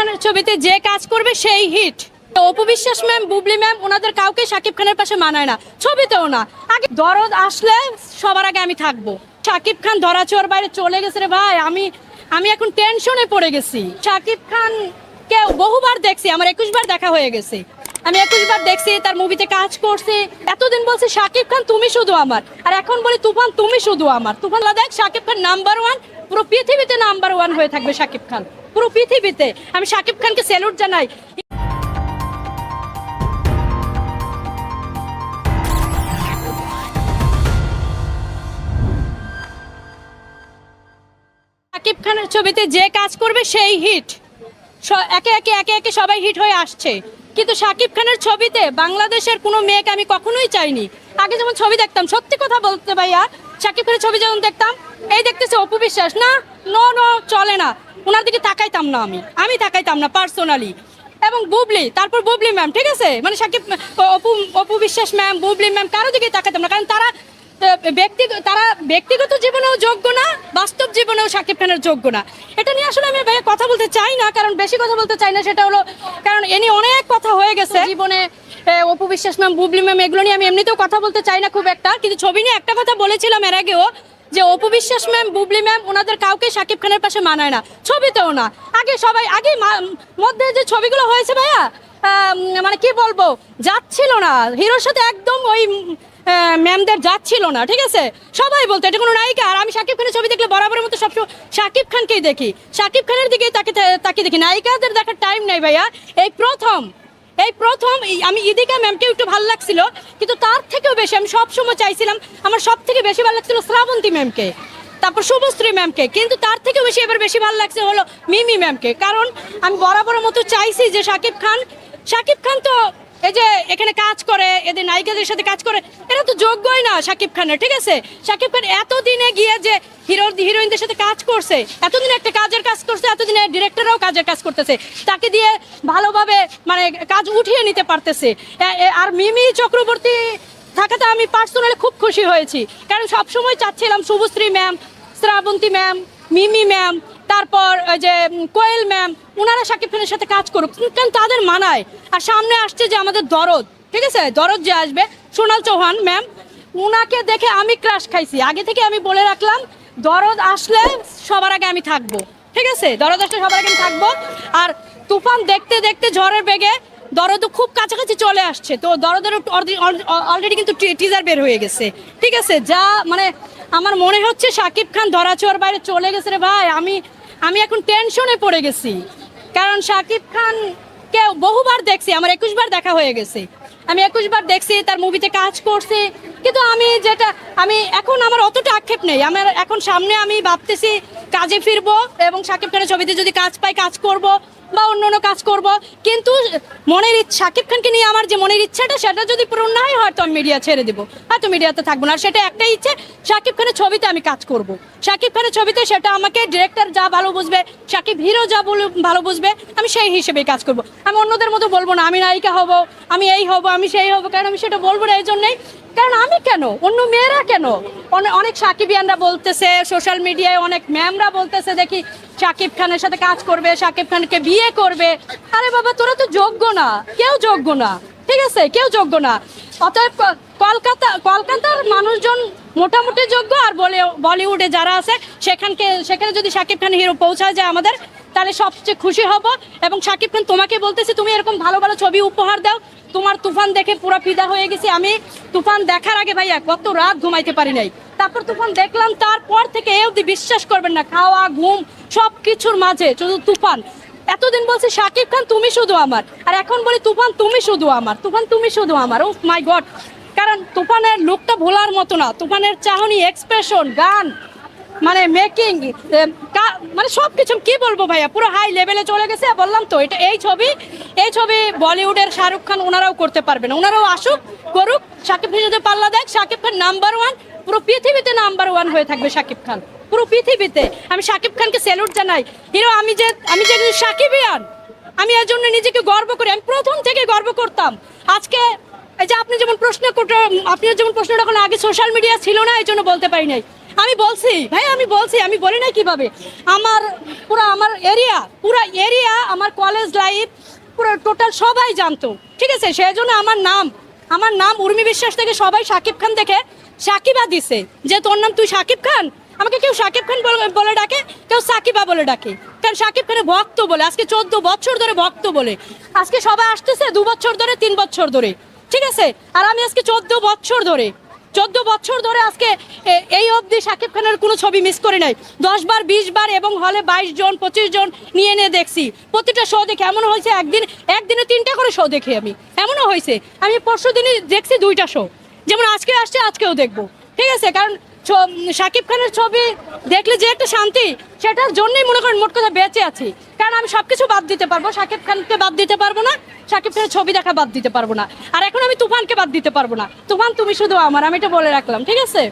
খানের ছবিতে যে কাজ করবে সেই hit. Apu Biswas ma'am, Bubly ma'am, ওনাদের কাউকে শাকিব খানের পাশে মানায় না। ছবিতেও না। আগে দরদ আসলে সবার আগে আমি থাকব। শাকিব খান ধরা চোর বাইরে চলে গেছে রে ভাই। আমি আমি এখন টেনশনে পড়ে গেছি। শাকিব খান কে বহুবার দেখছি। আমার একুশ বার দেখা হয়ে গেছে। আমি একুশ বার দেখছি, তার মুভিতে কাজ করছি। এতদিন বলছে, শাকিব খান, তুমি শুধু আমার। আর এখন বলি, তুফান, তুমি শুধু আমার। তুফান, দেখ, শাকিব খান নাম্বার ওয়ান পুরো পৃথিবীতে নাম্বার ওয়ান হয়ে থাকবে শাকিব খান। পুরো পৃথিবীতে। আমি শাকিব খানকে স্যালুট জানাই। শাকিব খানের ছবিতে যে কাজ করবে সেই হিট একে একে একে একে সবাই হিট হয়ে আসছে। কিন্তু শাকিব খানের ছবিতে বাংলাদেশের কোনো মেয়েকে আমি কখনোই চাইনি। আগে যেমন ছবি দেখতাম, সত্যি কথা বলতে ভাইয়া শাকিব খানের ছবি যখন দেখতাম, এই দেখতেছে অপু বিশ্বাস। না, ন ন, চলে না। ওনার দিকে তাকাইতাম না আমি। আমি তাকাইতাম না পার্সোনালি এবং বুবলি, তারপর বুবলি ম্যাম ঠিক আছে? মানে সাকিব, অপু অপু বিশ্বাস ম্যাম বুবলি ম্যাম কারও দিকে তাকাইতাম না। কারণ তারা ব্যক্তি তারা ব্যক্তিগত জীবনেও যোগ্য না বাস্তব জীবনেও শাকিব খানের যোগ্য না। এটা নিয়ে আসলে আমি ভাইয়া কথা বলতে চাই না কারণ বেশি কথা বলতে চাই না সেটা হলো কারণ এ নিয়ে অনেক কথা হয়ে গেছে। জীবনে অপু বিশ্বাস ম্যাম বুবলি ম্যাম এগুলো নিয়ে আমি এমনিতেও কথা বলতে চাই না খুব একটা কিন্তু ছবি নিয়ে একটা কথা বলেছিলাম এর আগেও যে অপু বিশ্বাস ম্যাম বুবলি ম্যাম ওনাদের কাউকে শাকিব খানের পাশে মানায় না ছবিতেও না। আগে সবাই আগে মধ্যে যে ছবিগুলো হয়েছে ভাইয়া মানে কি বলব যাচ্ছিল না। হিরোর সাথে একদম ওই ম্যামদের যাচ্ছিল না, ঠিক আছে? সবাই বলতো, এটা কোনো নায়িকা? আর আমি শাকিব খানের ছবি দেখলে বরাবরের মতো সবসময় শাকিব খানকেই দেখি। শাকিব খানের দিকে তাকে তাকে দেখি। নায়িকাদের দেখার টাইম নেই ভাইয়া। এই প্রথম এই প্রথম আমি ইদিকা ম্যামকে একটু ভালো লাগছিল, কিন্তু তার থেকেও বেশি আমি সবসময় চাইছিলাম, আমার সব থেকে বেশি ভালো লাগছিল শ্রাবন্তী ম্যামকে তারপর শুভশ্রী ম্যামকে কিন্তু তার থেকেও বেশি এবার বেশি ভালো লাগছে হলো মিমি ম্যামকে কারণ আমি বরাবরের মতো চাইছি যে শাকিব খান শাকিব খান তো এই যে এখানে কাজ করে, এদের নায়িকাদের সাথে কাজ করে, এরা তো যোগ্যই না শাকিব খানের, ঠিক আছে? শাকিব খান এতদিনে গিয়ে যে হিরো, হিরোইনদের সাথে কাজ করছে, এতদিন একটা কাজের কাজ করছে, এতদিনে ডিরেক্টররাও কাজের কাজ করতেছে, তাকে দিয়ে ভালোভাবে মানে কাজ উঠিয়ে নিতে পারতেছে। আর মিমি চক্রবর্তী থাকাতে আমি পার্সোনালি খুব খুশি হয়েছি, কারণ সবসময় চাচ্ছিলাম Subhashree ma'am Srabanti ma'am Mimi ma'am, তারপর যে কোয়েল ম্যাম ওনারা শাকিব খানের সাথে কাজ করুক। কারণ তাদের মানায়? আর সামনে আসছে যে আমাদের দরদ, ঠিক আছে? দরদ যে আসবে, সোনাল চৌহান ম্যাম, উনাকে দেখে আমি ক্রাশ খাইছি। আগে থেকে আমি বলে রাখলাম, দরদ আসলে সবার আগে আমি থাকব। ঠিক আছে? দরদ আসলে সবার আগে আমি থাকব। আর তুফান দেখতে দেখতে ঝড়ের বেগে দরদ খুব কাছাকাছি চলে আসছে। তো দরদের অলরেডি কিন্তু টিজার বের হয়ে গেছে। ঠিক আছে? যা মানে আমার মনে হচ্ছে শাকিব খান ধরাছোঁয়ার বাইরে চলে গেছে রে ভাই। আমি আমি এখন টেনশনে পড়ে গেছি। কারণ শাকিব খান কে বহুবার দেখছি, আমার একুশ বার দেখা হয়ে গেছে। আমি একুশ বার দেখছি, তার মুভিতে কাজ করছি। কিন্তু আমি যেটা, আমি এখন আমার অতটা আক্ষেপ নেই। আমার এখন সামনে আমি ভাবতেছি কাজে ফিরবো এবং শাকিব খানের ছবিতে যদি কাজ পাই, কাজ করব। বা অন্য অন্য কাজ করব। কিন্তু মনের ইচ্ছা, শাকিব খানকে নিয়ে আমার যে মনের ইচ্ছাটা, সেটা যদি পূরণ না হয়, হয়তো আমি মিডিয়া ছেড়ে দেবো। হয়তো মিডিয়াতে থাকব না। আর সেটা একটাই ইচ্ছে, শাকিব খানের ছবিতে আমি কাজ করব। শাকিব খানের ছবিতে সেটা আমাকে ডিরেক্টর যা ভালো বুঝবে, শাকিব হিরো যা ভালো বুঝবে, আমি সেই হিসেবেই কাজ করব। আমি অন্যদের মতো বলব না, আমি নায়িকা হব, আমি এই হব, আমি সেই হব, কারণ আমি সেটা বলব না এই জন্যই কারণ আমি কেন? অন্য মেয়েরা কেন? অনে- অনেক সাকিবিয়ানরা বলতেছে সোশ্যাল মিডিয়ায় অনেক ম্যামরা বলতেছে, দেখি শাকিব খানের সাথে কাজ করবে, শাকিব খানকে বিয়ে করবে। আরে বাবা, তোরা তো যোগ্য না। কেউ যোগ্য না। ঠিক আছে? কেউ যোগ্য না। অতএব কলকাতা, কলকাতার মানুষজন মোটামুটি যোগ্য। আর বলে, বলিউডে যারা আছে, সেখানকে, সেখানে যদি শাকিব খান হিরো পৌঁছায় যায় আমাদের, তাহলে সবচেয়ে খুশি হব। এবং শাকিব খান তোমাকে বলতেছি, তুমি এরকম ভালো ভালো ছবি উপহার দাও। তোমার তুফান দেখে পুরো ফিদা হয়ে গেছি আমি। তুফান দেখার আগে ভাইয়া, কত রাত ঘুমাইতে পারি নাই। তারপর তুফান দেখলাম, তারপর থেকে এ অবধি বিশ্বাস করবেন না। খাওয়া, ঘুম সব কিছুর মাঝে, শুধু তুফান। এতদিন বলছে শাকিব খান তুমি শুধু আমার। আর এখন বলি তুফান তুমি শুধু আমার। তুফান তুমি শুধু আমার। ও মাই গড কারণ তুফানের লুকটা ভোলার মতো না। তুফানের চাহনি এক্সপ্রেশন গান মানে মেকিং মানে সব কিছু কি বলব ভাইয়া? পুরো হাই লেভেলে চলে গেছে, বললাম তো, এটা এই ছবি। এই ছবি বলিউডের শাহরুখ খান ওনারাও করতে পারবে না। ওনারাও আসুক, করুক, শাকিব খান যদি পাল্লা দেখ শাকিব খান নাম্বার ওয়ান পুরো পৃথিবীতে নাম্বার ওয়ান হয়ে থাকবে শাকিব খান। পুরো পৃথিবীতে। আমি শাকিব খানকে স্যালুট জানাই। হিরো, আমি যে আমি যে সাকিবিয়ান আমি এর জন্য নিজেকে গর্ব করি। আমি প্রথম থেকে গর্ব করতাম। আজকে এই যে আপনি যেমন প্রশ্ন আপনি যেমন প্রশ্ন এখন আগে সোশ্যাল মিডিয়া ছিল না, এই জন্য বলতে পারি নাই। আমি বলছি, ভাই, আমি বলছি, আমি বলি না কীভাবে? আমার পুরো, আমার এরিয়া পুরো এরিয়া আমার কলেজ লাইফ পুরো টোটাল সবাই জানতো। ঠিক আছে? সেই জন্য আমার নাম আমার নাম উর্মি বিশ্বাস থেকে সবাই সাকিব খান দেখে সাকিবা দিছে। যে তোর নাম তুই সাকিব খান? আমাকে কেউ সাকিব খান বলে- ডাকে, কেউ সাকিবা বলে ডাকে। কারণ সাকিব খানের ভক্ত বলে, আজকে চোদ্দ বছর ধরে ভক্ত বলে। আজকে সবাই আসতেছে দু বছর ধরে, তিন বছর ধরে। ঠিক আছে? আর আমি আজকে চোদ্দ বছর ধরে, চোদ্দ বছর ধরে আজকে এই অবধি সাকিব খানের কোনো ছবি মিস করে নাই। দশ বার, বিশ বার এবং হলে বাইশ জন, পঁচিশ জন নিয়ে নিয়ে দেখছি। প্রতিটা শো দেখে এমন হয়েছে, একদিন, একদিনে তিনটা করে শো দেখি আমি। এমনও হয়েছে। আমি পরশু দিনই দেখছি দুইটা শো যেমন আজকে আসছে, আজকেও দেখব। ঠিক আছে? কারণ শাকিব খানের ছবি দেখলে যে একটা শান্তি, সেটার জন্যই মনে করেন মোট কথা বেঁচে আছি। কারণ আমি সব কিছু বাদ দিতে পারব শাকিব খানকে বাদ দিতে পারব না শাকিব খানের ছবি দেখা বাদ দিতে পারব না। আর এখন আমি তুফানকে বাদ দিতে পারব না। তুফান, তুমি শুধু আমার, আমি এটা বলে রাখলাম, ঠিক আছে?